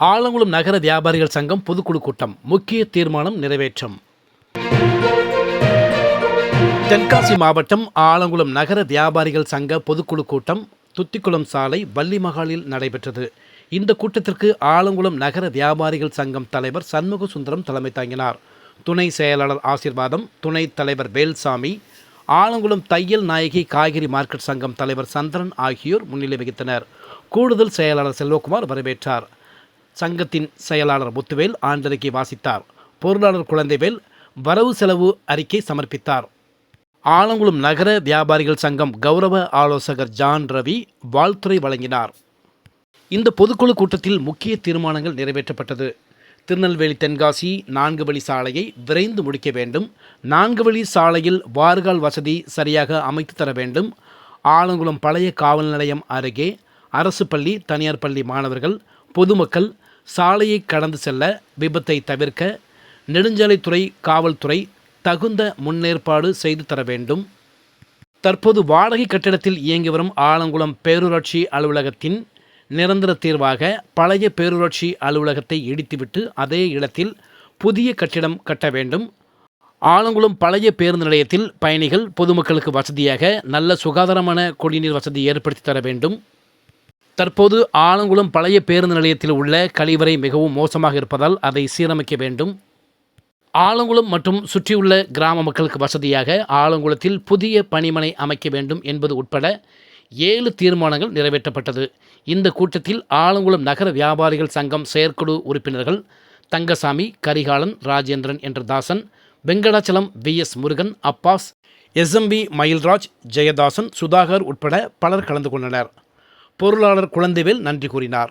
ஆலங்குளம் நகர வியாபாரிகள் சங்கம் பொதுக்குழு கூட்டம். முக்கிய தீர்மானம் நிறைவேற்றம். தென்காசி மாவட்டம் ஆலங்குளம் நகர வியாபாரிகள் சங்க பொதுக்குழு கூட்டம் துத்திக்குளம் சாலை வள்ளிமகாலில் நடைபெற்றது. இந்த கூட்டத்திற்கு ஆலங்குளம் நகர வியாபாரிகள் சங்கம் தலைவர் சண்முக சுந்தரம் தலைமை தாங்கினார். துணை செயலாளர் ஆசிர்வாதம் துணைத் தலைவர் வேல்சாமி ஆலங்குளம் தையல் நாயகி காய்கறி மார்க்கெட் சங்கம் தலைவர் சந்திரன் ஆகியோர் முன்னிலை வகித்தனர். கூடுதல் செயலாளர் செல்வகுமார் வரவேற்றார். சங்கத்தின் செயலாளர் முத்துவேல் ஆண்டறிக்கை வாசித்தார். பொருளாளர் குழந்தைவேல் வரவு செலவு அறிக்கை சமர்ப்பித்தார். ஆலங்குளம் நகர வியாபாரிகள் சங்கம் கௌரவ ஆலோசகர் ஜான் ரவி வாழ்த்துரை வழங்கினார். இந்த பொதுக்குழு கூட்டத்தில் முக்கிய தீர்மானங்கள் நிறைவேற்றப்பட்டது. திருநெல்வேலி தென்காசி நான்கு வழி சாலையை விரைந்து முடிக்க வேண்டும். நான்கு வழி சாலையில் வார்கால் வசதி சரியாக அமைத்து தர வேண்டும். ஆலங்குளம் பழைய காவல் நிலையம் அருகே அரசு பள்ளி தனியார் பள்ளி மாணவர்கள் பொதுமக்கள் சாலையை கடந்து செல்ல விபத்தை தவிர்க்க நெடுஞ்சாலைத்துறை காவல்துறை தகுந்த முன்னேற்பாடு செய்து தர வேண்டும். தற்போது வாடகை கட்டிடத்தில் இயங்கி வரும் ஆலங்குளம் பேரூராட்சி அலுவலகத்தின் நிரந்தர தீர்வாக பழைய பேரூராட்சி அலுவலகத்தை இடித்துவிட்டு அதே இடத்தில் புதிய கட்டிடம் கட்ட வேண்டும். ஆலங்குளம் பழைய பேருந்து நிலையத்தில் பயணிகள் பொதுமக்களுக்கு வசதியாக நல்ல சுகாதாரமான குடிநீர் வசதி ஏற்படுத்தி தர வேண்டும். தற்போது ஆலங்குளம் பழைய பேருந்து நிலையத்தில் உள்ள கழிவறை மிகவும் மோசமாக இருப்பதால் அதை சீரமைக்க வேண்டும். ஆலங்குளம் மற்றும் சுற்றியுள்ள கிராம மக்களுக்கு வசதியாக ஆலங்குளத்தில் புதிய பணிமனை அமைக்க வேண்டும் என்பது உட்பட ஏழு தீர்மானங்கள் நிறைவேற்றப்பட்டது. இந்த கூட்டத்தில் ஆலங்குளம் நகர வியாபாரிகள் சங்கம் செயற்குழு உறுப்பினர்கள் தங்கசாமி கரிகாலன் ராஜேந்திரன் என்ற Dasan Venkatachalam V. S. Murugan Abbas S M P Mayilraj Jayadasan Sudhakar உட்பட பலர் கலந்து கொண்டனர். பொருளாளர் குழந்தைவேல் நன்றி கூறினார்.